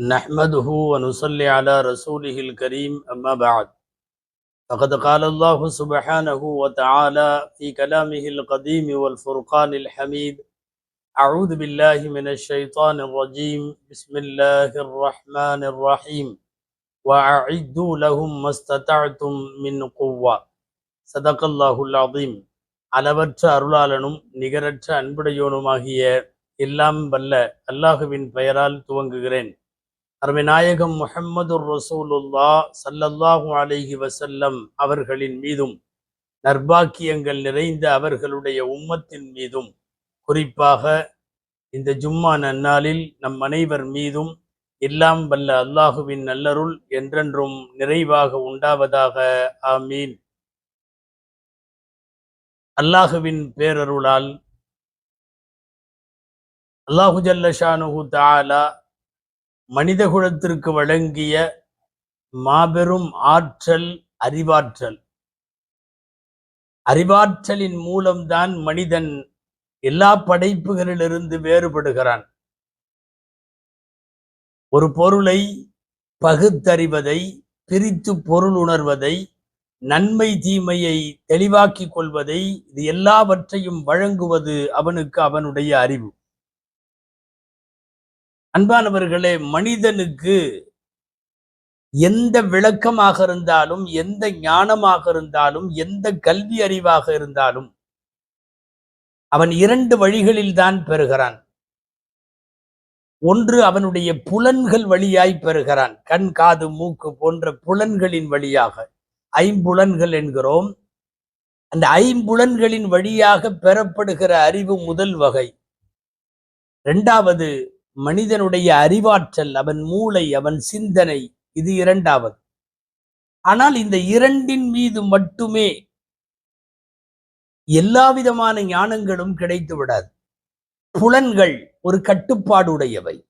نحمده ونصلي على رسوله الكريم أما بعد فقد قال الله سبحانه وتعالى في كلامه القديم والفرقان الحميد أعوذ بالله من الشيطان الرجيم بسم الله الرحمن الرحيم وأعدوا لهم ما استطعتم من قوة صدق الله العظيم அளவற்ற அருளாளனும் நிகரற்ற அன்புடையோனுமாகிய எல்லாம் வல்ல அல்லாஹுவின் பெயரால் துவங்குகிறேன் அருமைநாயகம் முஹம்மதுர் ரசூலுல்லா சல்லல்லாஹு அலைஹி வசல்லம் அவர்களின் மீதும் நர்பாக்கியங்கள் நிறைந்த அவர்களுடைய உம்மத்தின் மீதும் குறிப்பாக இந்த ஜும்மா நன்னாளில் நம் அனைவர் மீதும் எல்லாம் வல்ல அல்லாஹுவின் நல்லருள் என்றென்றும் நிறைவாக உண்டாவதாக. ஆமீன். அல்லாஹுவின் பேரருளால் அல்லாஹு ஜல்லஷானுஹு தாலா மனிதகுலத்திற்கு வழங்கிய மாபெரும் ஆற்றல் அறிவாற்றல். அறிவாற்றலின் மூலம்தான் மனிதன் எல்லா படைப்புகளிலிருந்து வேறுபடுகிறான். ஒரு பொருளை பகுத்தறிவதை பிரித்து பொருள் உணர்வதை நன்மை தீமையை தெளிவாக்கிக் கொள்வதை இது எல்லாவற்றையும் வழங்குவது அவனுக்கு அவனுடைய அறிவு. அன்பானவர்களே மனிதனுக்கு எந்த விளக்கமாக இருந்தாலும் எந்த ஞானமாக இருந்தாலும் எந்த கல்வி அறிவாக இருந்தாலும் அவன் இரண்டு வழிகளில் தான் பெறுகிறான். ஒன்று அவனுடைய புலன்கள் வழியாய் பெறுகிறான். கண் காது மூக்கு போன்ற புலன்களின் வழியாக. ஐம்புலன்கள் என்கிறோம். அந்த ஐம்புலன்களின் வழியாக பெறப்படுகிற அறிவு முதல் வகை. இரண்டாவது மனிதனுடைய அறிவாற்றல் அவன் மூளை அவன் சிந்தனை இது இரண்டாவது. ஆனால் இந்த இரண்டின் மீது மட்டுமே எல்லா விதமான ஞானங்களும் கிடைத்து விடாது. புலன்கள் ஒரு கட்டுப்பாடுடையவை.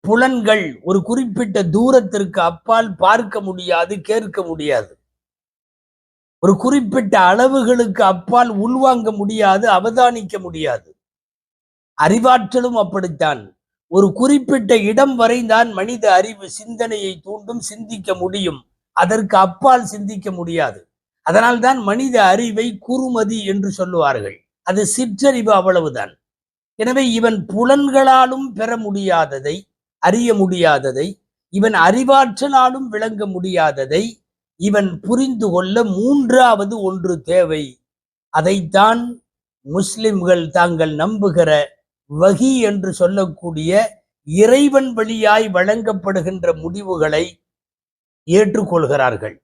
புலன்கள் ஒரு குறிப்பிட்ட தூரத்திற்கு அப்பால் பார்க்க முடியாது கேட்க முடியாது. ஒரு குறிப்பிட்ட அளவுகளுக்கு அப்பால் உள்வாங்க முடியாது அவதானிக்க முடியாது. அறிவாற்றலும் அப்படித்தான். ஒரு குறிப்பிட்ட இடம் வரைதான் மனித அறிவு சிந்தனையை தூண்டும் சிந்திக்க முடியும். அதற்கு அப்பால் சிந்திக்க முடியாது. அதனால்தான் மனித அறிவை குறுமதி என்று சொல்லுவார்கள். அது சிற்றறிவு அவ்வளவுதான். எனவே இவன் புலன்களாலும் பெற முடியாததை அறிய முடியாததை இவன் அறிவாற்றலாலும் விளங்க முடியாததை இவன் புரிந்து கொள்ள மூன்றாவது ஒன்று தேவை. அதைத்தான் முஸ்லிம்கள் தாங்கள் நம்புகிற வகி என்று சொல்லக்கூடிய இறைவன் வழியாய் வழங்கப்படுகின்ற முடிவுகளை ஏற்றுக்கொள்கிறார்கள்.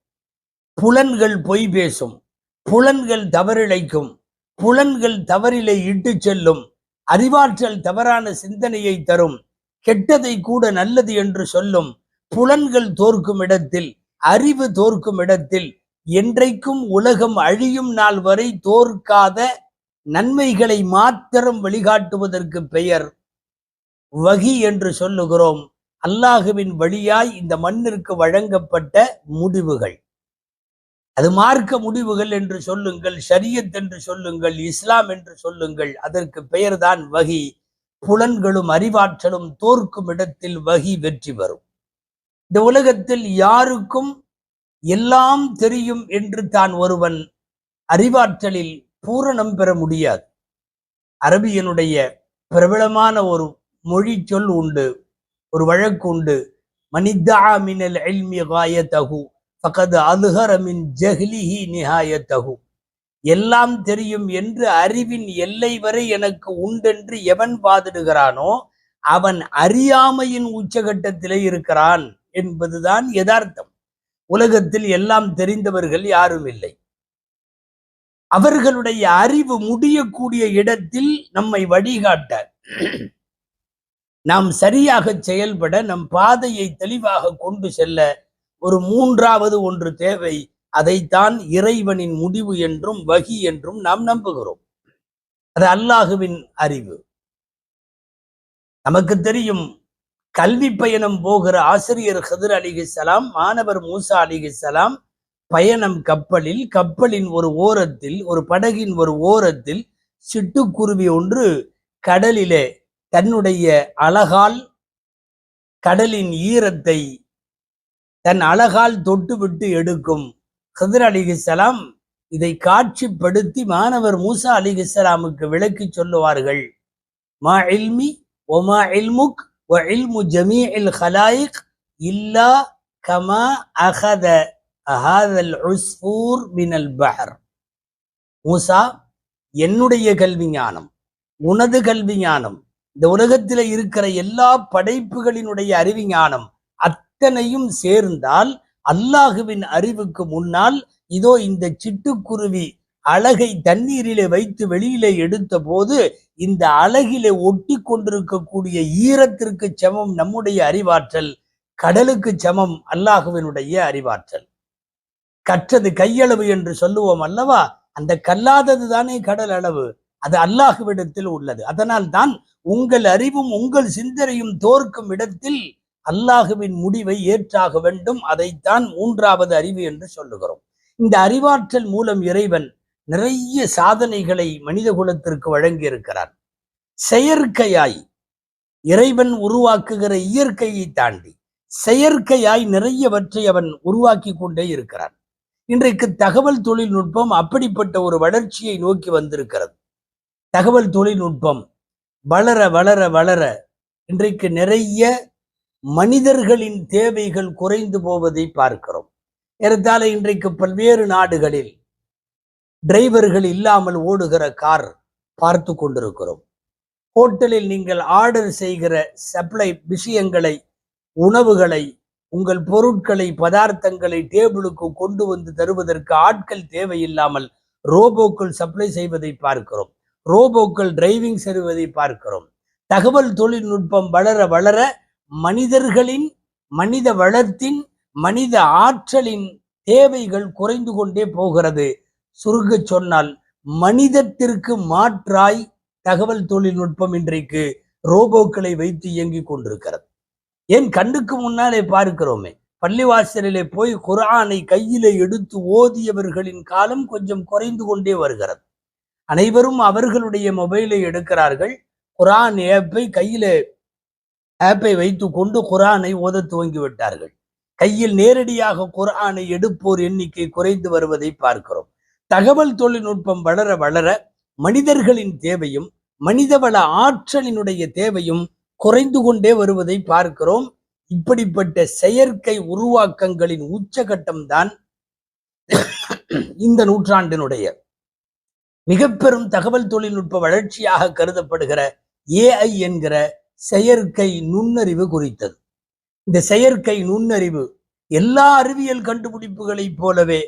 புலன்கள் பொய் பேசும் புலன்கள் தவறிழைக்கும் புலன்கள் தவறிலை இட்டு செல்லும் அறிவாற்றல் தவறான சிந்தனையை தரும் கெட்டதை கூட நல்லது என்று சொல்லும் புலன்கள் தோற்கும் இடத்தில் அறிவு தோற்கும் இடத்தில் என்றைக்கும் உலகம் அழியும் நாள் வரை தோற்காத நன்மைகளை மாத்திரம் வழிகாட்டுவதற்கு பெயர் வகி என்று சொல்லுகிறோம். அல்லாஹுவின் வழியாய் இந்த மண்ணிற்கு வழங்கப்பட்ட முடிவுகள். அது மார்க்க முடிவுகள் என்று சொல்லுங்கள் ஷரியத் என்று சொல்லுங்கள் இஸ்லாம் என்று சொல்லுங்கள் அதற்கு பெயர்தான் வகி. புலன்களும் அறிவாற்றலும் தோற்கும் இடத்தில் வகி வெற்றி வரும். இந்த உலகத்தில் யாருக்கும் எல்லாம் தெரியும் என்று தான் ஒருவன் அறிவாற்றலில் பூரணம் பெற முடியாது. அரபியனுடைய பிரபலமான ஒரு மொழி சொல் உண்டு. ஒரு வழக்கு உண்டு. மனிதா மினல் எல்மி காயத்தகு பக்கது அதுகர ஜஹ்லிஹி நிகாயத்தகு எல்லாம் தெரியும் என்று அறிவின் எல்லை வரை எனக்கு உண்டென்று எவன் பாதிடுகிறானோ அவன் அறியாமையின் உச்சகட்டத்திலே இருக்கிறான் என்பதுதான் யதார்த்தம். உலகத்தில் எல்லாம் தெரிந்தவர்கள் யாரும் இல்லை அவர்களுடைய அறிவு முடியக்கூடிய இடத்தில் நம்மை வழிகாட்ட. நாம் சரியாக செயல்பட நம் பாதையை தெளிவாக கொண்டு செல்ல ஒரு மூன்றாவது ஒன்று தேவை. அதைத்தான் இறைவனின் முடிவு என்றும் வகி என்றும் நாம் நம்புகிறோம். அது அல்லாஹுவின் அறிவு. நமக்கு தெரியும் கல்வி பயணம் போகிற ஆசிரியர் ஹதிர் அலிகிசலாம் மாணவர் மூசா அலிகிசலாம் பயணம் கப்பலில் கப்பலின் ஒரு ஓரத்தில் ஒரு படகின் ஒரு ஓரத்தில் சிட்டுக்குருவி ஒன்று கடலிலே தன்னுடைய அழகால் கடலின் ஈரத்தை தன் அழகால் தொட்டுவிட்டு எடுக்கும். ஹிதர் அலிஹிஸ்ஸலாம் இதை காட்சிப்படுத்தி மாணவர் மூசா அலிஹிஸ்ஸலாமுக்கு விளக்கி சொல்லுவார்கள். மா இல்மி ஒமா இல்முக் ஒ இல்மு ஜமீஇல் ஹலாயிக் இல்லா கமா அகத அஹாதல் உஸ்ஃபூர் மினல் பஹர். மூசா என்னுடைய கல்வி ஞானம் உனது கல்வி ஞானம் இந்த உலகத்தில் இருக்கிற எல்லா படைப்புகளினுடைய அறிவு ஞானம் அத்தனையும் சேர்ந்தால் அல்லாஹுவின் அறிவுக்கு முன்னால் இதோ இந்த சிட்டுக்குருவி அழகை தண்ணீரிலே வைத்து வெளியிலே எடுத்த போது இந்த அழகிலே ஒட்டி கொண்டிருக்கக்கூடிய ஈரத்திற்கு சமம் நம்முடைய அறிவாற்றல் கடலுக்கு சமம் அல்லாஹுவினுடைய அறிவாற்றல். கற்றது கையளவு என்று சொல்லுவோம் அல்லவா? அந்த கல்லாதது தானே கடல் அளவு. அது அல்லாஹுவிடத்தில் உள்ளது. அதனால் தான் உங்கள் அறிவும் உங்கள் சிந்தனையும் தோற்கும் இடத்தில் அல்லாஹுவின் முடிவை ஏற்றாக வேண்டும். அதைத்தான் மூன்றாவது அறிவு என்று சொல்லுகிறோம். இந்த அறிவாற்றல் மூலம் இறைவன் நிறைய சாதனைகளை மனித குலத்திற்கு வழங்கி இருக்கிறார் செயற்கையாய் இறைவன் உருவாக்குகிற இயற்கையை தாண்டி செயற்கையாய் நிறையவற்றை அவன் உருவாக்கி கொண்டே இருக்கிறான். இன்றைக்கு தகவல் தொழில்நுட்பம் அப்படிப்பட்ட ஒரு வளர்ச்சியை நோக்கி வந்திருக்கிறது. தகவல் தொழில்நுட்பம் வளர வளர வளர இன்றைக்கு நிறைய மனிதர்களின் தேவைகள் குறைந்து போவதை பார்க்கிறோம். ஏறத்தாழ இன்றைக்கு பல்வேறு நாடுகளில் டிரைவர்கள் இல்லாமல் ஓடுகிற கார் பார்த்து கொண்டிருக்கிறோம். ஹோட்டலில் நீங்கள் ஆர்டர் செய்கிற சப்ளை விஷயங்களை உணவுகளை உங்கள் பொருட்களை பதார்த்தங்களை டேபிளுக்கு கொண்டு வந்து தருவதற்கு ஆட்கள் தேவையில்லாமல் ரோபோக்கள் சப்ளை செய்வதை பார்க்கிறோம். ரோபோக்கள் டிரைவிங் செய்வதை பார்க்கிறோம். தகவல் தொழில்நுட்பம் வளர வளர மனிதர்களின் மனித வளத்தின் மனித ஆற்றலின் தேவைகள் குறைந்து கொண்டே போகிறது. சுருங்க சொன்னால் மனிதத்திற்கு மாற்றாய் தகவல் தொழில்நுட்பம் இன்றைக்கு ரோபோக்களை வைத்து இயங்கிக் கொண்டிருக்கிறது. ஏன் கண்ணுக்கு முன்னாலே பார்க்கிறோமே. பள்ளிவாசலிலே போய் குரானை கையிலே எடுத்து ஓதியவர்களின் காலம் கொஞ்சம் குறைந்து கொண்டே வருகிறது. அனைவரும் அவர்களுடைய மொபைலை எடுக்கிறார்கள். குரான் ஆப்பை கையில ஆப்பை வைத்து கொண்டு குரானை ஓத துவங்கி விட்டார்கள். கையில் நேரடியாக குரானை எடுப்போர் எண்ணிக்கை குறைந்து வருவதை பார்க்கிறோம். தகவல் தொழில்நுட்பம் வளர வளர மனிதர்களின் தேவையும் மனிதவள ஆற்றலினுடைய தேவையும் குறைந்து கொண்டே வருவதை பார்க்கிறோம். இப்படிப்பட்ட செயற்கை உருவாக்கங்களின் உச்சகட்டம்தான் இந்த நூற்றாண்டினுடைய மிக பெரும் தகவல் தொழில்நுட்ப வளர்ச்சியாக கருதப்படுகிற ஏஐ என்கிற செயற்கை நுண்ணறிவு குறித்தது. இந்த செயற்கை நுண்ணறிவு எல்லா அறிவியல் கண்டுபிடிப்புகளைப் போலவே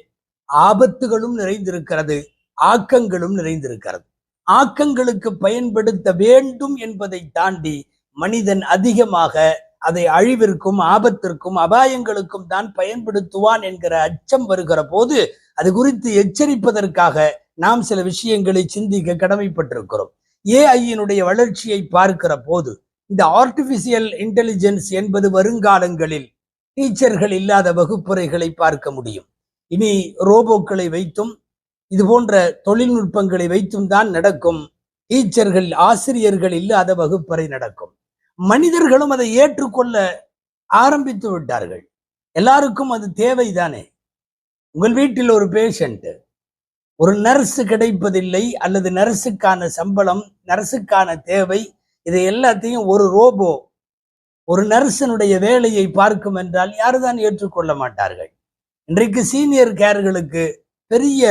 ஆபத்துகளும் நிறைந்திருக்கிறது ஆக்கங்களும் நிறைந்திருக்கிறது. ஆக்கங்களுக்கு பயன்படுத்த வேண்டும் என்பதை தாண்டி மனிதன் அதிகமாக அதை அழிவிற்கும் ஆபத்திற்கும் அபாயங்களுக்கும் தான் பயன்படுத்துவான் என்கிற அச்சம் வருகிற போது அது குறித்து எச்சரிப்பதற்காக நாம் சில விஷயங்களை சிந்திக்க கடமைப்பட்டிருக்கிறோம். ஏஐயினுடைய வளர்ச்சியை பார்க்கிற போது இந்த ஆர்டிபிஷியல் இன்டெலிஜென்ஸ் என்பது வருங்காலங்களில் டீச்சர்கள் இல்லாத வகுப்பறைகளை பார்க்க முடியும். இனி ரோபோக்களை வைத்தும் இது போன்ற தொழில்நுட்பங்களை வைத்தும் தான் நடக்கும். டீச்சர்கள் ஆசிரியர்கள் இல்லாத வகுப்பறை நடக்கும். மனிதர்களும் அதை ஏற்றுக்கொள்ள ஆரம்பித்து விட்டார்கள். எல்லாருக்கும் அது தேவைதானே? உங்கள் வீட்டில் ஒரு பேஷண்ட் ஒரு நர்ஸ் கிடைப்பதில்லை அல்லது நர்ஸுக்கான சம்பளம் நர்ஸுக்கான தேவை இதை எல்லாத்தையும் ஒரு ரோபோ ஒரு நர்ஸனுடைய வேலையை பார்க்கும் என்றால் யாருதான் ஏற்றுக்கொள்ள மாட்டார்கள்? இன்றைக்கு சீனியர் கேர்களுக்கு பெரிய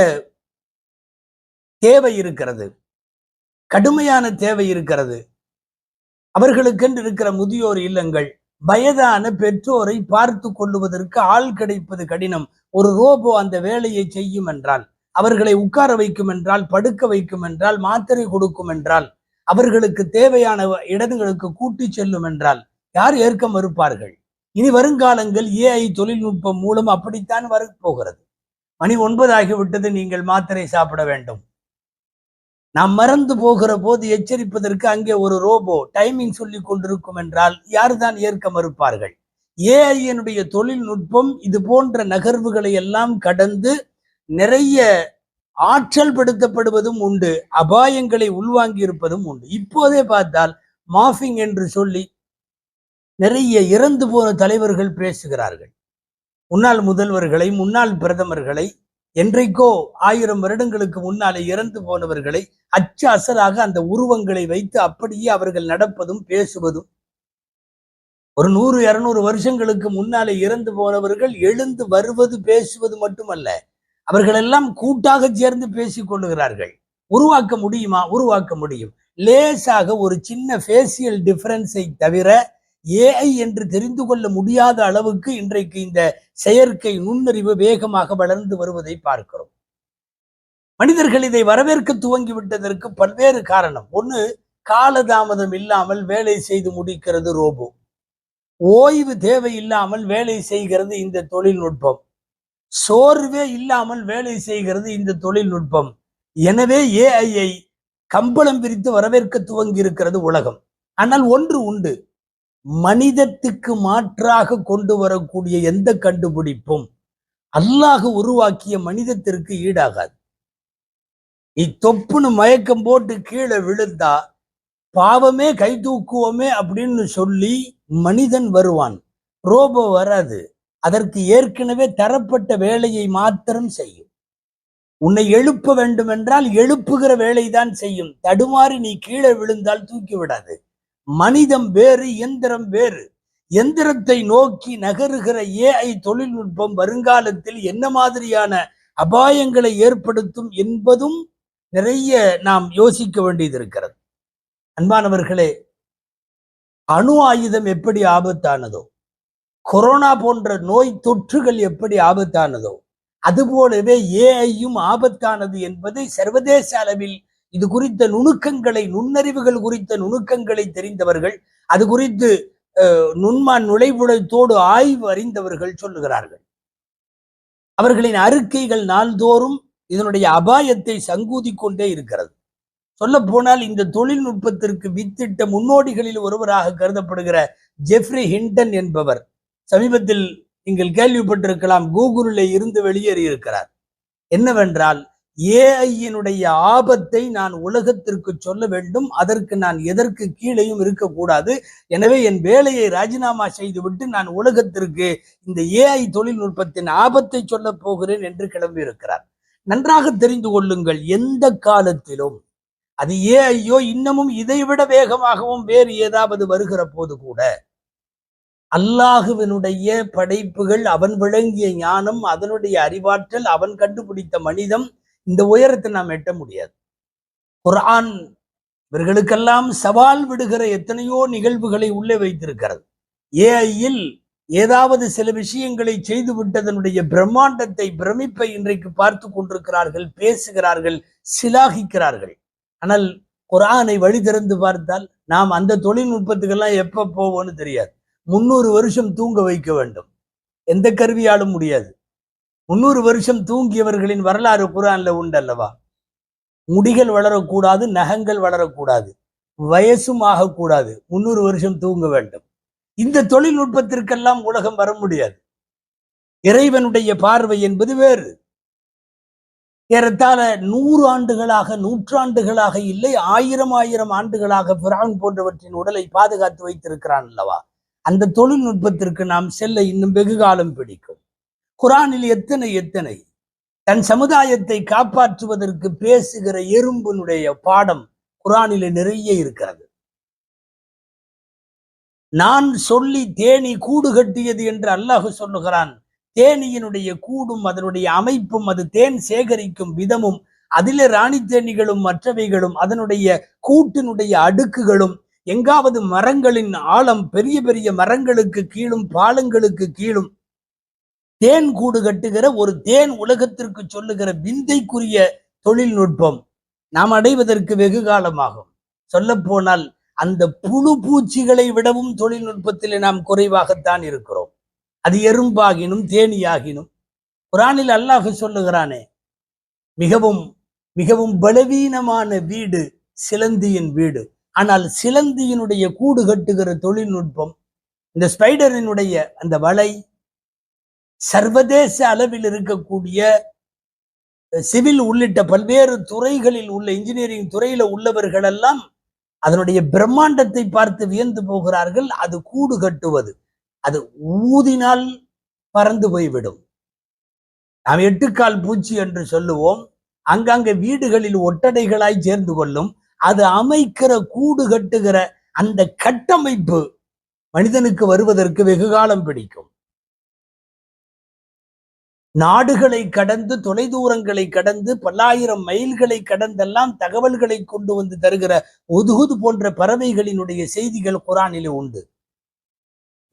தேவை இருக்கிறது. கடுமையான தேவை இருக்கிறது. அவர்களுக்கென்று இருக்கிற முதியோர் இல்லங்கள் வயதான பெற்றோரை பார்த்து கொள்ளுவதற்கு ஆள் கிடைப்பது கடினம். ஒரு ரோபோ அந்த வேலையை செய்யும் என்றால் அவர்களை உட்கார வைக்கும் என்றால் படுக்க வைக்கும் என்றால் மாத்திரை கொடுக்கும் என்றால் அவர்களுக்கு தேவையான இடங்களுக்கு கூட்டி செல்லும் என்றால் யார் ஏற்க மறுப்பார்கள்? இனி வருங்காலங்கள் ஏஐ தொழில்நுட்பம் மூலம் அப்படித்தான் வரப்போகிறது மணி ஒன்பதாகிவிட்டது நீங்கள் மாத்திரை சாப்பிட வேண்டும். நாம் மறந்து போகிற போது எச்சரிப்பதற்கு அங்கே ஒரு ரோபோ டைமிங் சொல்லி கொண்டிருக்கும் என்றால் யார்தான் ஏற்க மறுப்பார்கள்? ஏஐனுடைய தொழில்நுட்பம் இது போன்ற நகர்வுகளை எல்லாம் கடந்து நிறைய ஆற்றல் படுத்தப்படுவதும் உண்டு அபாயங்களை உள்வாங்கி இருப்பதும் உண்டு. இப்போதே பார்த்தால் மாஃபிங் என்று சொல்லி நிறைய இறந்து போன தலைவர்கள் பேசுகிறார்கள். முன்னாள் முதல்வர்களை முன்னாள் பிரதமர்களை என்றைக்கோ ஆயிரம் வருடங்களுக்கு முன்னாலே இறந்து போனவர்களை அச்சு அசலாக அந்த உருவங்களை வைத்து அப்படியே அவர்கள் நடப்பதும் பேசுவதும். ஒரு நூறு இருநூறு வருஷங்களுக்கு முன்னாலே இறந்து போனவர்கள் எழுந்து வருவது பேசுவது மட்டுமல்ல அவர்களெல்லாம் கூட்டாக சேர்ந்து பேசிக் கொள்ளுகிறார்கள். உருவாக்க முடியுமா? உருவாக்க முடியும். லேசாக ஒரு சின்ன ஃபேசியல் டிஃபரன்ஸை தவிர ஏஐ என்று தெரிந்து கொள்ள முடியாத அளவுக்கு இன்றைக்கு இந்த செயற்கை நுண்ணறிவு வேகமாக வளர்ந்து வருவதை பார்க்கிறோம். மனிதர்கள் இதை வரவேற்க துவங்கி விட்டதற்கு பல்வேறு காரணம். ஒன்று காலதாமதம் இல்லாமல் வேலை செய்து முடிக்கிறது ரோபோ. ஓய்வு தேவை இல்லாமல் வேலை செய்கிறது இந்த தொழில்நுட்பம். சோர்வே இல்லாமல் வேலை செய்கிறது இந்த தொழில்நுட்பம். எனவே ஏஐயை கம்பளம் பிரித்து வரவேற்க துவங்கி இருக்கிறது உலகம். ஆனால் ஒன்று உண்டு. மனிதத்துக்கு மாற்றாக கொண்டு வரக்கூடிய எந்த கண்டுபிடிப்பும் அல்லாஹ் உருவாக்கிய மனிதத்திற்கு ஈடாகாது. நீ தொப்புன்னு மயக்கம் போட்டு கீழே விழுந்தா பாவமே கை தூக்குவோமே அப்படின்னு சொல்லி மனிதன் வருவான். ரோபோ வராது. அதற்கு ஏற்கனவே தரப்பட்ட வேலையை மாத்திரம் செய்யும். உன்னை எழுப்ப வேண்டும் என்றால் எழுப்புகிற வேலைதான் செய்யும். தடுமாறி நீ கீழே விழுந்தால் தூக்கி விடாது. மனிதம் வேறு இயந்திரம் வேறு. எந்திரத்தை நோக்கி நகருகிற ஏஐ தொழில்நுட்பம் வருங்காலத்தில் என்ன மாதிரியான அபாயங்களை ஏற்படுத்தும் என்பதும் நிறைய நாம் யோசிக்க வேண்டியது இருக்கிறது அன்பானவர்களே அணு ஆயுதம் எப்படி ஆபத்தானதோ கொரோனா போன்ற நோய் தொற்றுகள் எப்படி ஆபத்தானதோ அதுபோலவே ஏஐயும் ஆபத்தானது என்பதை சர்வதேச அளவில் இது குறித்த நுணுக்கங்களை நுண்ணறிவுகள் குறித்த நுணுக்கங்களை தெரிந்தவர்கள் அது குறித்து நுண்மான் நுழைவுடைத்தோடு ஆய்வு அறிந்தவர்கள் சொல்லுகிறார்கள். அவர்களின் அறிக்கைகள் நாள்தோறும் இதனுடைய அபாயத்தை சங்கூதி கொண்டே இருக்கிறது. சொல்ல போனால் இந்த தொழில்நுட்பத்திற்கு வித்திட்ட முன்னோடிகளில் ஒருவராக கருதப்படுகிற ஜெஃப்ரி ஹிண்டன் என்பவர் சமீபத்தில் நீங்கள் கேள்விப்பட்டிருக்கலாம் கூகுளில் இருந்து வெளியேறியிருக்கிறார். என்னவென்றால் ஏஐயினுடைய ஆபத்தை நான் உலகத்திற்கு சொல்ல வேண்டும். அதற்கு நான் எதற்கு கீழேயும் இருக்கக்கூடாது. எனவே என் வேலையை ராஜினாமா செய்துவிட்டு நான் உலகத்திற்கு இந்த ஏஐ தொழில்நுட்பத்தின் ஆபத்தை சொல்ல போகிறேன் என்று கிளம்பியிருக்கிறார். நன்றாக தெரிந்து கொள்ளுங்கள் எந்த காலத்திலும் அது ஏஐயோ இன்னமும் இதைவிட வேகமாகவும் வேறு ஏதாவது வருகிற போது கூட அல்லாஹுவினுடைய படைப்புகள் அவன் விளங்கிய ஞானம் அதனுடைய அறிவாற்றல் அவன் கண்டுபிடித்த மனிதம் இந்த உயரத்தை நாம் எட்ட முடியாது. குரான் இவர்களுக்கெல்லாம் சவால் விடுகிற எத்தனையோ நிகழ்வுகளை உள்ளே வைத்திருக்கிறது. ஏஐயில் ஏதாவது சில விஷயங்களை செய்து விட்டதனுடைய பிரம்மாண்டத்தை பிரமிப்பை இன்றைக்கு பார்த்து கொண்டிருக்கிறார்கள் பேசுகிறார்கள் சிலாகிக்கிறார்கள். ஆனால் குரானை வழி திறந்து பார்த்தால் நாம் அந்த தொழில்நுட்பத்துக்கெல்லாம் எப்ப போவோம்னு தெரியாது. முன்னூறு வருஷம் தூங்க வைக்க வேண்டும். எந்த கருவியாலும் முடியாது. முன்னூறு வருஷம் தூங்கியவர்களின் வரலாறு குரான்ல உண்டு அல்லவா முடிகள் வளரக்கூடாது நகங்கள் வளரக்கூடாது வயசும் ஆகக்கூடாது. முன்னூறு வருஷம் தூங்க வேண்டும். இந்த தொழில்நுட்பத்திற்கெல்லாம் உலகம் வர முடியாது. இறைவனுடைய பார்வை என்பது வேறு. ஏறத்தாழ நூறு ஆண்டுகளாக நூற்றாண்டுகளாக இல்லை ஆயிரம் ஆயிரம் ஆண்டுகளாக பிரான் போன்றவற்றின் உடலை பாதுகாத்து வைத்திருக்கிறான் அல்லவா? அந்த தொழில்நுட்பத்திற்கு நாம் செல்ல இன்னும் வெகு காலம் பிடிக்கும். குரானில் எத்தனை எத்தனை? தன் சமுதாயத்தை காப்பாற்றுவதற்கு பேசுகிற எறும்பினுடைய பாடம் குரானில நிறைய இருக்கிறது. நான் சொல்லி தேனி கூடு கட்டியது என்று அல்லாஹு சொல்லுகிறான். தேனியினுடைய கூடும் அதனுடைய அமைப்பும் அது தேன் சேகரிக்கும் விதமும் அதிலே ராணி தேனிகளும் மற்றவைகளும் அதனுடைய கூட்டினுடைய அடுக்குகளும் எங்காவது மரங்களின் ஆழம் பெரிய பெரிய மரங்களுக்கு கீழும் பாலங்களுக்கு கீழும் தேன் கூடு கட்டுகிற ஒரு தேன் உலகத்திற்கு சொல்லுகிற விந்தைக்குரிய தொழில்நுட்பம் நாம் அடைவதற்கு வெகு காலமாகும். சொல்ல போனால் அந்த புழு பூச்சிகளை விடவும் தொழில்நுட்பத்தில் நாம் குறைவாகத்தான் இருக்கிறோம். அது எறும்பாகினும் தேனியாகினும். குரானில் அல்லாஹ் சொல்லுகிறானே மிகவும் மிகவும் பலவீனமான வீடு சிலந்தியின் வீடு. ஆனால் சிலந்தியினுடைய கூடு கட்டுகிற தொழில்நுட்பம் இந்த ஸ்பைடரினுடைய அந்த வலை சர்வதேச அளவில் இருக்கக்கூடிய சிவில் உள்ளிட்ட பல்வேறு துறைகளில் உள்ள இன்ஜினியரிங் துறையில உள்ளவர்கள் எல்லாம் அதனுடைய பிரம்மாண்டத்தை பார்த்து வியந்து போகிறார்கள். அது கூடு கட்டுவது. அது ஊதினால் பறந்து போய்விடும். நாம் எட்டுக்கால் பூச்சி என்று சொல்லுவோம். அங்கங்க வீடுகளில் ஒட்டடைகளாய் சேர்ந்து கொள்ளும். அது அமைக்கிற கூடு கட்டுகிற அந்த கட்டமைப்பு மனிதனுக்கு வருவதற்கு வெகு காலம் பிடிக்கும். நாடுகளை கடந்து தொலைதூரங்களை கடந்து பல்லாயிரம் மைல்களை கடந்தெல்லாம் தகவல்களை கொண்டு வந்து தருகிற ஒதுகுது போன்ற பறவைகளினுடைய செய்திகள் குரானிலே உண்டு.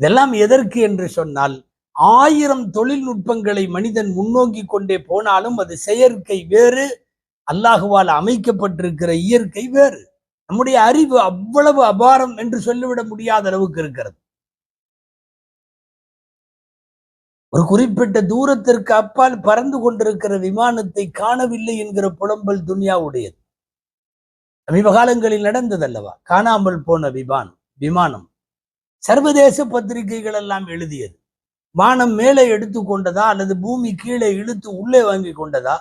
இதெல்லாம் எதற்கு என்று சொன்னால் ஆயிரம் தொழில்நுட்பங்களை மனிதன் முன்னோக்கி கொண்டே போனாலும் அது செயற்கை வேறு அல்லாஹுவால் அமைக்கப்பட்டிருக்கிற இயற்கை வேறு. நம்முடைய அறிவு அவ்வளவு அபாரம் என்று சொல்லிவிட முடியாத அளவுக்கு இருக்கிறது. ஒரு குறிப்பிட்ட தூரத்திற்கு அப்பால் பறந்து கொண்டிருக்கிற விமானத்தை காணவில்லை என்கிற புலம்பல் துனியாவுடையது. சமீப காலங்களில் நடந்ததல்லவா? காணாமல் போன விமானம் விமானம். சர்வதேச பத்திரிகைகள் எல்லாம் எழுதியது. வானம் மேலே எடுத்து கொண்டதா அல்லது பூமி கீழே இழுத்து உள்ளே வாங்கி கொண்டதா?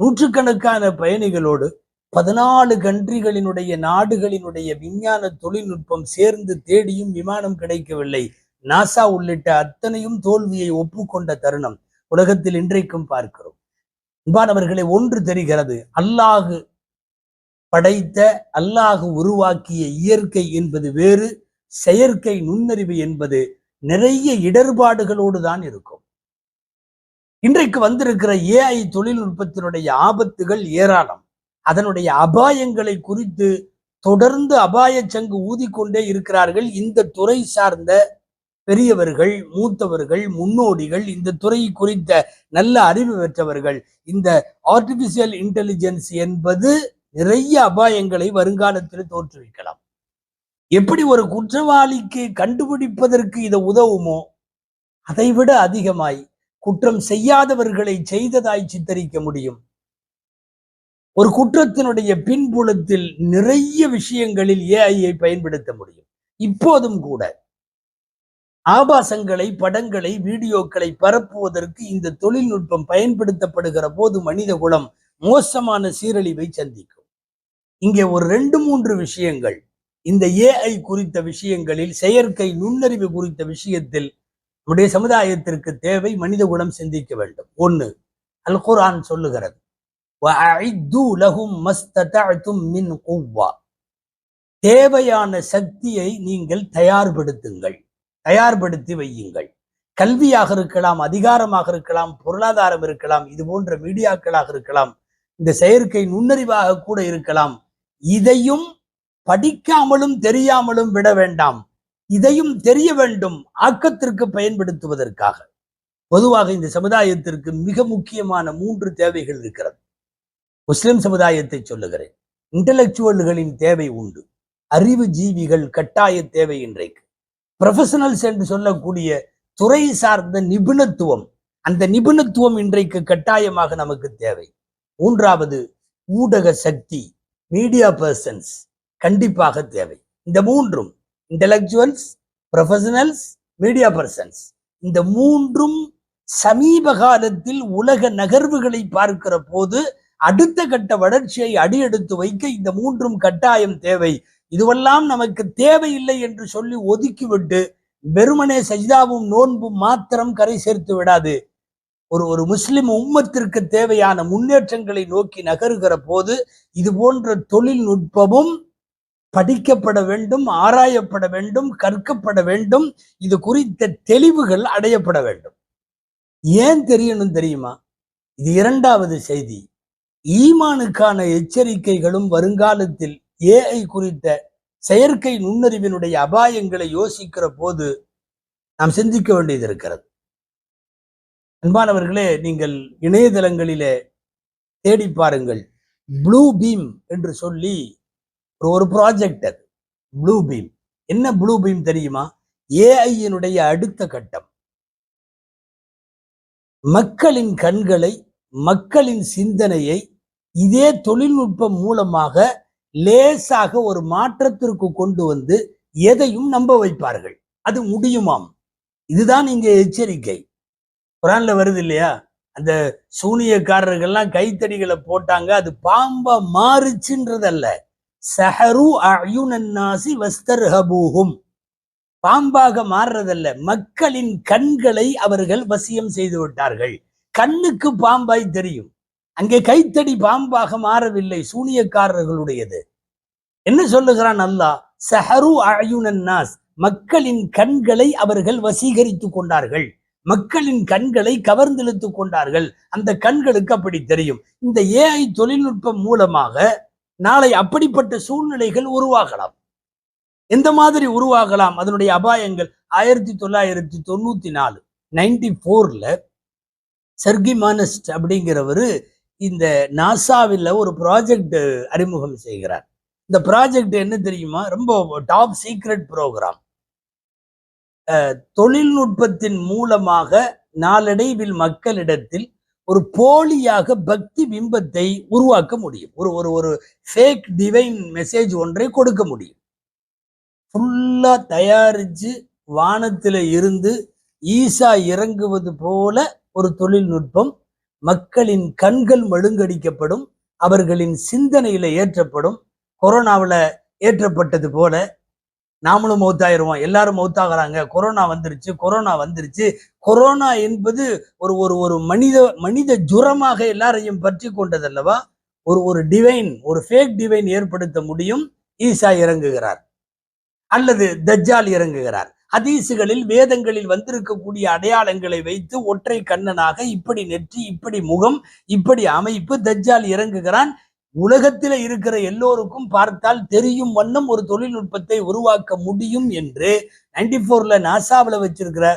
நூற்றுக்கணக்கான பயணிகளோடு பதினாலு கண்ட்ரிகளினுடைய நாடுகளினுடைய விஞ்ஞான தொழில்நுட்பம் சேர்ந்து தேடியும் விமானம் கிடைக்கவில்லை. நாசா உள்ளிட்ட அத்தனையும் தோல்வியை ஒப்புக்கொண்ட தருணம் உலகத்தில் இன்றைக்கும் பார்க்கிறோம். அன்பானவர்களை ஒன்று தெரிகிறது அல்லாஹு படைத்த அல்லாஹு உருவாக்கிய இயற்கை என்பது வேறு செயற்கை நுண்ணறிவு என்பது நிறைய இடர்பாடுகளோடு தான் இருக்கும். இன்றைக்கு வந்திருக்கிற ஏஐ தொழில்நுட்பத்தினுடைய ஆபத்துகள் ஏராளம். அதனுடைய அபாயங்களை குறித்து தொடர்ந்து அபாய சங்கு ஊதிக்கொண்டே இருக்கிறார்கள் இந்த துறை சார்ந்த பெரியவர்கள் மூத்தவர்கள் முன்னோடிகள் இந்த துறை குறித்த நல்ல அறிவு பெற்றவர்கள். இந்த ஆர்டிபிஷியல் இன்டெலிஜென்ஸ் என்பது நிறைய அபாயங்களை வருங்காலத்தில் தோற்றுவிக்கலாம். எப்படி ஒரு குற்றவாளிக்கு கண்டுபிடிப்பதற்கு இது உதவுமோ அதைவிட அதிகமாய் குற்றம் செய்யாதவர்களை செய்ததாய் சித்தரிக்க முடியும். ஒரு குற்றத்தினுடைய பின்புலத்தில் நிறைய விஷயங்களில் ஏஐயை பயன்படுத்த முடியும். இப்போதும் கூட ஆபாசங்களை படங்களை வீடியோக்களை பரப்புவதற்கு இந்த தொழில்நுட்பம் பயன்படுத்தப்படுகிற போது மனித குலம் மோசமான சீரழிவை சந்திக்கும். இங்கே ஒரு ரெண்டு மூன்று விஷயங்கள். இந்த ஏஐ குறித்த விஷயங்களில் செயற்கை நுண்ணறிவு குறித்த விஷயத்தில் நம்முடைய சமுதாயத்திற்கு தேவை மனித குலம் சிந்திக்க வேண்டும். ஒன்று அல் குரான் சொல்லுகிறது. தேவையான சக்தியை நீங்கள் தயார்படுத்துங்கள். தயார்படுத்தி வையுங்கள். கல்வியாக இருக்கலாம் அதிகாரமாக இருக்கலாம் பொருளாதாரம் இருக்கலாம் இது போன்ற மீடியாக்களாக இருக்கலாம் இந்த செயற்கை நுண்ணறிவாக கூட இருக்கலாம். இதையும் படிக்காமலும் தெரியாமலும் விட வேண்டாம். இதையும் தெரிய வேண்டும் ஆக்கத்திற்கு பயன்படுத்துவதற்காக. பொதுவாக இந்த சமுதாயத்திற்கு மிக முக்கியமான மூன்று தேவைகள் இருக்கிறது. முஸ்லிம் சமுதாயத்தை சொல்லுகிறேன். இன்டலெக்சுவல்களின் தேவை உண்டு. அறிவு ஜீவிகள் கட்டாய தேவை இன்றைக்கு. ப்ரொஃபஷனல்ஸ் என்று சொல்லக்கூடிய துறை சார்ந்த நிபுணத்துவம். அந்த நிபுணத்துவம் இன்றைக்கு கட்டாயமாக நமக்கு தேவை. மூன்றாவது ஊடக சக்தி மீடியா பர்சன்ஸ் கண்டிப்பாக தேவை. இந்த மூன்றும் இன்டலெக்சுவல்ஸ் ப்ரொஃபஷனல்ஸ் மீடியா பர்சன்ஸ் இந்த மூன்றும் சமீப காலத்தில் உலக நகர்வுகளை பார்க்கிற போது அடுத்த கட்ட வளர்ச்சியை அடியெடுத்து வைக்க இந்த மூன்றும் கட்டாயம் தேவை. இதுவெல்லாம் நமக்கு தேவையில்லை என்று சொல்லி ஒதுக்கிவிட்டு வெறுமனே சஜிதாவும் நோன்பும் மாத்திரம் கரை சேர்த்து விடாது. ஒரு ஒரு முஸ்லிம் உம்மத்திற்கு தேவையான முன்னேற்றங்களை நோக்கி நகருகிற போது இது போன்ற தொழில்நுட்பமும் படிக்கப்பட வேண்டும் ஆராயப்பட வேண்டும் கற்கப்பட வேண்டும். இது குறித்த தெளிவுகள் அடையப்பட வேண்டும். ஏன் தெரியணும் தெரியுமா? இது இரண்டாவது செய்தி. ஈமானுக்கான எச்சரிக்கைகளும் வருங்காலத்தில் ஏஐ குறித்த செயற்கை நுண்ணறிவினுடைய அபாயங்களை யோசிக்கிற போது நாம் சிந்திக்க வேண்டியது இருக்கிறது. அன்பானவர்களே நீங்கள் இணையதளங்களிலே தேடி பாருங்கள். ப்ளூ பீம் என்று சொல்லி ஒரு ஒரு ப்ராஜெக்ட் அது. ப்ளூ பீம் என்ன ப்ளூ பீம் தெரியுமா? ஏஐயினுடைய அடுத்த கட்டம். மக்களின் கண்களை மக்களின் சிந்தனையை இதே தொழில்நுட்பம் மூலமாக லேசாக ஒரு மாற்றத்திற்கு கொண்டு வந்து எதையும் நம்ப வைப்பார்கள். அது முடியுமாம்? இதுதான் இங்க எச்சரிக்கை. குரான்ல வருது இல்லையா? அந்த சூனியக்காரர்கள்லாம் கைத்தடிகளை போட்டாங்க அது பாம்பா மாறுச்சுன்றதல்ல. சஹரு அயுனன்னாசி வஸ்தர்ஹபூகும் பாம்பாக மாறுறதல்ல. மக்களின் கண்களை அவர்கள் வசியம் செய்து விட்டார்கள். கண்ணுக்கு பாம்பாய் தெரியும். அங்கே கைத்தடி பாம்பாக மாறவில்லை சூனியக்காரர்களுடையது. என்ன சொல்லுகிறான் அல்லாஹ்? சஹரு அயுனன்னாஸ் மக்களின் கண்களை அவர்கள் வசீகரித்துக் கொண்டார்கள். மக்களின் கண்களை கவர்ந்தெழுத்துக் கொண்டார்கள். அந்த கண்களுக்கு அப்படி தெரியும். இந்த ஏஐ தொழில்நுட்பம் மூலமாக நாளை அப்படிப்பட்ட சூழ்நிலைகள் உருவாகலாம். எந்த மாதிரி உருவாகலாம்? அதனுடைய அபாயங்கள் ஆயிரத்தி தொள்ளாயிரத்தி தொண்ணூத்தி நாலு நைன்டி போர்ல சர்கி மானஸ்ட் அப்படிங்கிறவரு இந்த நாசாவில் ஒரு ப்ராஜெக்ட் அறிமுகம் செய்கிறார். இந்த ப்ராஜெக்ட் என்ன தெரியுமா? ரொம்ப டாப் சீக்ரெட் ப்ரோக்ராம் தொழில்நுட்பத்தின் மூலமாக நாளடைவில் மக்களிடத்தில் ஒரு போலியாக பக்தி பிம்பத்தை உருவாக்க முடியும். ஒரு ஒரு ஒரு ஃபேக் டிவைன் மெசேஜ் ஒன்றை கொடுக்க முடியும். ஃபுல்லாக தயாரித்து வானத்தில் இருந்து ஈசா இறங்குவது போல ஒரு தொழில்நுட்பம் மக்களின் கண்கள் மழுங்கடிக்கப்படும் அவர்களின் சிந்தனையில ஏற்றப்படும் கொரோனாவுல ஏற்றப்பட்டது போல நாமளும் மௌத்தாயிருவோம். எல்லாரும் மௌத்தாகிறாங்க. கொரோனா வந்துருச்சு கொரோனா வந்துருச்சு. கொரோனா என்பது ஒரு ஒரு ஒரு மனித மனித ஜுரமாக எல்லாரையும் பற்றி கொண்டதல்லவா? ஒரு ஒரு டிவைன் ஒரு ஃபேக் டிவைன் ஏற்படுத்த முடியும். ஈசா இறங்குகிறார். அல்லது தஜ்ஜால் இறங்குகிறார். ஹதீசுகளில் வேதங்களில் வந்திருக்கக்கூடிய அடையாளங்களை வைத்து ஒற்றை கண்ணனாக இப்படி நெற்றி இப்படி முகம் இப்படி அமைப்பு தஜ்ஜால் இறங்குகிறான். உலகத்தில் இருக்கிற எல்லோருக்கும் பார்த்தால் தெரியும் வண்ணம் ஒரு தொழில்நுட்பத்தை உருவாக்க முடியும் என்று நைன்டி ஃபோர்ல நாசாவில் வச்சிருக்கிற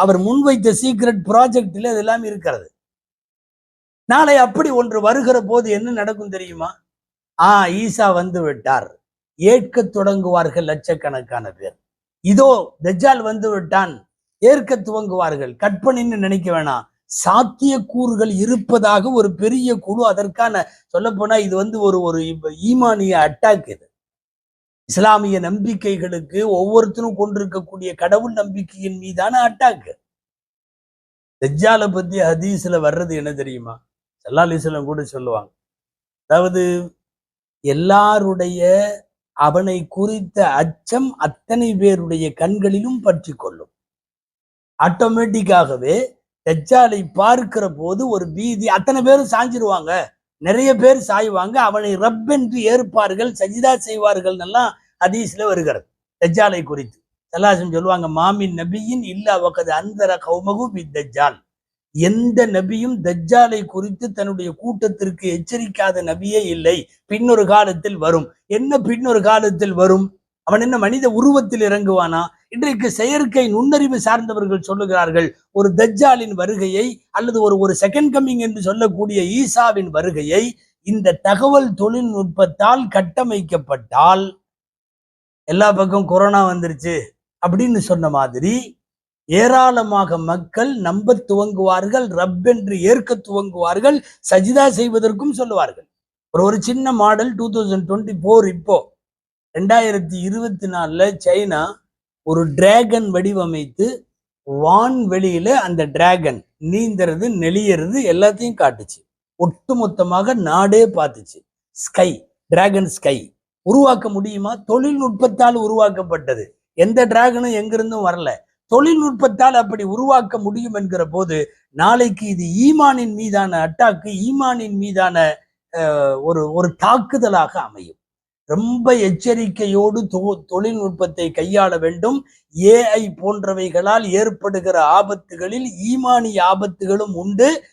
அவர் முன்வைத்த சீக்ரெட் ப்ராஜெக்டில் இதெல்லாம் இருக்கிறது. நாளை அப்படி ஒன்று வருகிற போது என்ன நடக்கும் தெரியுமா? ஆ ஈசா வந்து விட்டார். ஏற்கத் தொடங்குவார்கள் லட்சக்கணக்கான பேர். இதோ தஜ்ஜால் வந்து விட்டான் ஏற்க துவங்குவார்கள். கற்பனைன்னு நினைக்க வேணாம். சாத்தியக்கூறுகள் இருப்பதாக ஒரு பெரிய குழு அதற்கான சொல்லப்போனா இது வந்து ஒரு ஒரு ஈமானிய அட்டாக் இது. இஸ்லாமிய நம்பிக்கைகளுக்கு ஒவ்வொருத்தரும் கொண்டிருக்கக்கூடிய கடவுள் நம்பிக்கையின் மீதான அட்டாக் தஜ்ஜாலை பத்தி ஹதீஸ்ல வர்றது என்ன தெரியுமா? சல்லா கூட சொல்லுவாங்க. அதாவது எல்லாருடைய அவனை குறித்த அச்சம் அத்தனை பேருடைய கண்களிலும் பற்றி கொள்ளும். ஆட்டோமேட்டிக்காகவே தஜ்ஜாலை பார்க்கிற போது ஒரு பீதி அத்தனை பேரும் சாஞ்சிருவாங்க. நிறைய பேர் சாய்வாங்க. அவனை ரப் என்று ஏற்பார்கள் சஜிதா செய்வார்கள் எல்லாம் அதீஸ்ல வருகிறது. தஜ்ஜாலை குறித்து. சல்லாசம் சொல்லுவாங்க மாமின் நபியின் இல்லா வக்கது அந்தர கௌமகு பி தஜ்ஜால். எந்த நபியும் தஜ்ஜாலை குறித்து தன்னுடைய கூட்டத்திற்கு எச்சரிக்காத நபியே இல்லை. பின்னொரு காலத்தில் வரும். என்ன பின்னொரு காலத்தில் வரும்? அவன் என்ன மனித உருவத்தில் இறங்குவானா? இன்றைக்கு செயற்கை நுண்ணறிவு சார்ந்தவர்கள் சொல்லுகிறார்கள் ஒரு தஜ்ஜாலின் வருகையை அல்லது ஒரு ஒரு செகண்ட் கம்மிங் என்று சொல்லக்கூடிய ஈசாவின் வருகையை இந்த தகவல் தொழில்நுட்பத்தால் கட்டமைக்கப்பட்டால் எல்லா பக்கம் கொரோனா வந்துருச்சு அப்படின்னு சொன்ன மாதிரி ஏராளமாக மக்கள் நம்ப துவங்குவார்கள் ரப் என்று ஏற்க துவங்குவார்கள் சஜிதா செய்வதற்கும் சொல்லுவார்கள். ஒரு ஒரு சின்ன model two thousand twenty four இப்போ ரெண்டாயிரத்தி இருபத்தி நாலுல சைனா ஒரு டிராகன் வடிவமைத்து வான்வெளியில அந்த டிராகன் நீந்துறது நெளியறது எல்லாத்தையும் காட்டுச்சு. ஒட்டுமொத்தமாக நாடே பார்த்துச்சு. ஸ்கை டிராகன் ஸ்கை உருவாக்க முடியுமா? தொழில்நுட்பத்தால் உருவாக்கப்பட்டது. எந்த டிராகனும் எங்கிருந்தும் வரல. தொழில்நுட்பத்தால் அப்படி உருவாக்க முடியும் என்கிற போது நாளைக்கு இது ஈமானின் மீதான அட்டாக்கு ஈமானின் மீதான ஒரு ஒரு தாக்குதலாக அமையும். ரொம்ப எச்சரிக்கையோடு தொ- தொழில்நுட்பத்தை கையாள வேண்டும். ஏஐ போன்றவைகளால் ஏற்படுகிற ஆபத்துகளில் ஈமானி ஆபத்துகளும் உண்டு.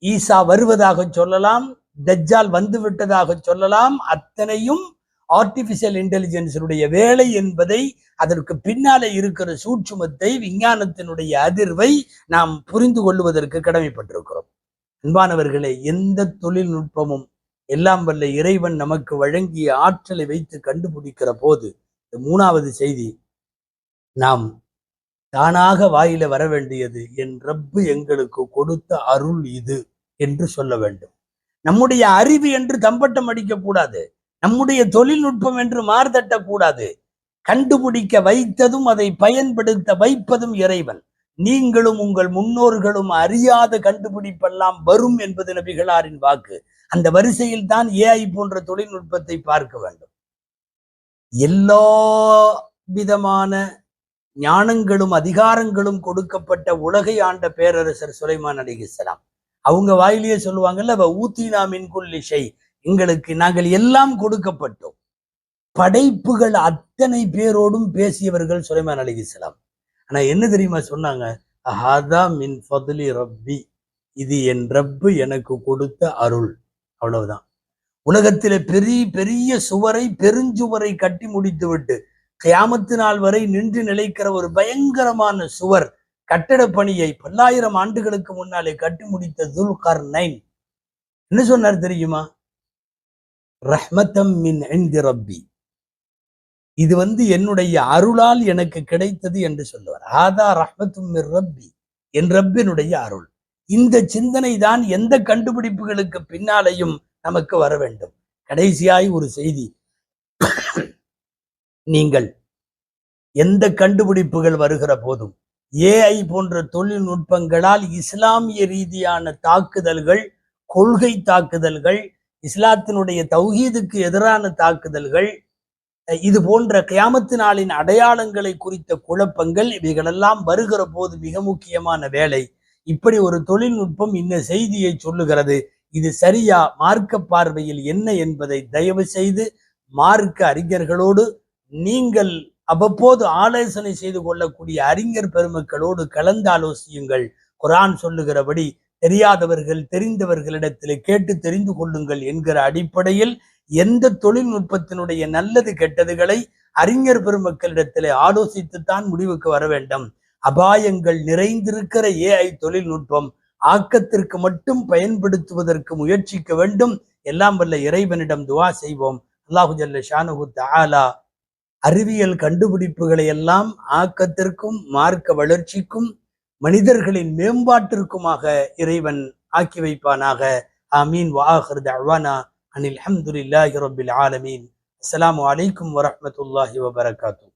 ஈசா வருவதாக சொல்லலாம் தஜ்ஜால் வந்துவிட்டதாக சொல்லலாம் அத்தனையும் ஆர்டிபிஷியல் இன்டெலிஜென்ஸினுடைய வேலை என்பதை அதற்கு பின்னாலே இருக்கிற சூட்சுமத்தை விஞ்ஞானத்தினுடைய அதிர்வை நாம் புரிந்து கொள்வதற்கு கடமைப்பட்டிருக்கிறோம். அன்பானவர்களே எந்த தொழில்நுட்பமும் எல்லாம் வல்ல இறைவன் நமக்கு வழங்கிய ஆற்றலை வைத்து கண்டுபிடிக்கிற போது இந்த மூணாவது செய்தி நாம் தானாக வாயில வர வேண்டியது என் ரப்பு எங்களுக்கு கொடுத்த அருள் இது என்று சொல்ல வேண்டும். நம்முடைய அறிவு என்று தம்பட்டம் அடிக்கக்கூடாது நம்முடைய தொழில்நுட்பம் என்று மார்தட்டக்கூடாது. கண்டுபிடிக்க வைத்ததும் அதை பயன்படுத்த வைப்பதும் இறைவன். நீங்களும் உங்கள் முன்னோர்களும் அறியாத கண்டுபிடிப்பெல்லாம் வரும் என்பது நபிகளாரின் வாக்கு. அந்த வரிசையில் தான் ஏஐ போன்ற தொழில்நுட்பத்தை பார்க்க வேண்டும். எல்லா விதமான ஞானங்களும் அதிகாரங்களும் கொடுக்கப்பட்ட உலகை ஆண்ட பேரரசர் சுலைமான் அலிஹிஸ்லாம் அவங்க வாயிலேயே சொல்லுவாங்கல்ல ஊத்தினா மின் இசை எங்களுக்கு நாங்கள் எல்லாம் கொடுக்கப்பட்டோம். படைப்புகள் அத்தனை பேரோடும் பேசியவர்கள் சுலைமான் அலிஹிஸ்லாம் ஆனா என்ன தெரியுமா சொன்னாங்க? அஹாதா மின் ஃபதுலி ரப்பி. இது என் ரப்பு எனக்கு கொடுத்த அருள். அவ்வளவுதான். உலகத்திலே பெரிய பெரிய சுவரை பெருஞ்சுவரை கட்டி முடித்து விட்டு கியாமத்து நாள் வரை நின்று நிலைக்கிற ஒரு பயங்கரமான சுவர் கட்டட பணியை பல்லாயிரம் ஆண்டுகளுக்கு முன்னாலே கட்டி முடித்த துல்கர் நைன் என்ன சொன்னார் தெரியுமா? ரஹ்மத்தம் மின் இந்தி ரப்பி. இது வந்து என்னுடைய அருளால் எனக்கு கிடைத்தது என்று சொல்லுவார். ஆதா ரஹ்மத்தும் மின் ரப்பி என் ரப்பினுடைய அருள். இந்த சிந்தனை தான் எந்த கண்டுபிடிப்புகளுக்கு பின்னாலேயும் நமக்கு வர வேண்டும். கடைசியாய் ஒரு செய்தி. நீங்கள் எந்த கண்டுபிடிப்புகள் வருகிற போதும் ஏஐ போன்ற தொழில்நுட்பங்களால் இஸ்லாமிய ரீதியான தாக்குதல்கள் கொள்கை தாக்குதல்கள் இஸ்லாத்தினுடைய தௌஹீதுக்கு எதிரான தாக்குதல்கள் இது போன்ற கியாமத்து நாளின் அடையாளங்களை குறித்த குழப்பங்கள் இவைகளெல்லாம் வருகிற போது மிக முக்கியமான வேலை. இப்படி ஒரு தொழில்நுட்பம் இந்த செய்தியை சொல்லுகிறது. இது சரியா மார்க்க பார்வையில் என்ன என்பதை தயவு செய்து மார்க்க அறிஞர்களோடு நீங்கள் அவ்வப்போது ஆலோசனை செய்து கொள்ளக்கூடிய அறிஞர் பெருமக்களோடு கலந்தாலோசியுங்கள் குரான் சொல்லுகிறபடி தெரியாதவர்கள் தெரிந்தவர்களிடத்தில் கேட்டு தெரிந்து கொள்ளுங்கள் என்கிற அடிப்படையில் எந்த தொழில்நுட்பத்தினுடைய நல்லது கெட்டதுகளை அறிஞர் பெருமக்களிடத்திலே ஆலோசித்துத்தான் முடிவுக்கு வர வேண்டும். அபாயங்கள் நிறைந்திருக்கிற ஏஐ தொழில்நுட்பம் ஆக்கத்திற்கு மட்டும் பயன்படுத்துவதற்கு முயற்சிக்க வேண்டும். எல்லாம் வல்ல இறைவனிடம் துவா செய்வோம். அல்லாஹு ஜல்ல ஷானஹு அறிவியல் கண்டுபிடிப்புகளை எல்லாம் ஆக்கத்திற்கும் மார்க்க வளர்ச்சிக்கும் மனிதர்களின் மேம்பாட்டிற்குமாக இறைவன் ஆக்கி வைப்பானாக. ஆமீன். வாஹர் தவானா அனில் அஹமதுல்லாஹி ரபில் ஆலமீன். அஸ்லாம் அலைக்கும் வரமத்துல்லாஹி வபரகாத்தூ